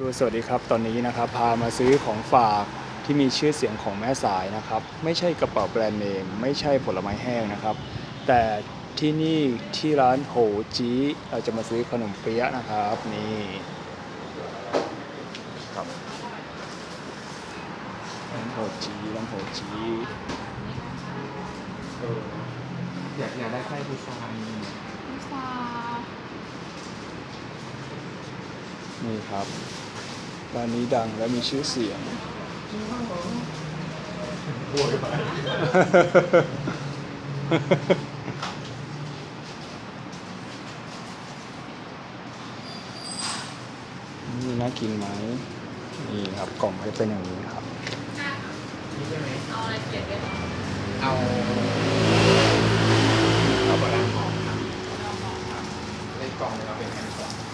ดูสวัสดีครับ ตอนนี้นะครับพามาซื้อของฝากที่มีชื่อเสียงของแม่สายนะครับ ไม่ใช่กระเป๋าแบรนด์เนมไม่ใช่ผลไม้แห้งนะครับ แต่ที่นี่ที่ร้านโหจีเราจะมาซื้อขนมเปี๊ยะนะครับนี่ครับร้านโหจีร้านโหจีเอออยากอยากได้ไส้พิซซ่าพิซซ่านี่ครับ ร้านนี้ดังและมีชื่อเสียง นี่น่ากินไหมนี่ครับกล่องจะเป็นอย่างนี้ครับ เอาอะไรเปลี่ยนได้ไหมเอาเอาบะหมี่หอมครับในกล่องเนี่ยเราเป็นแฮมสไล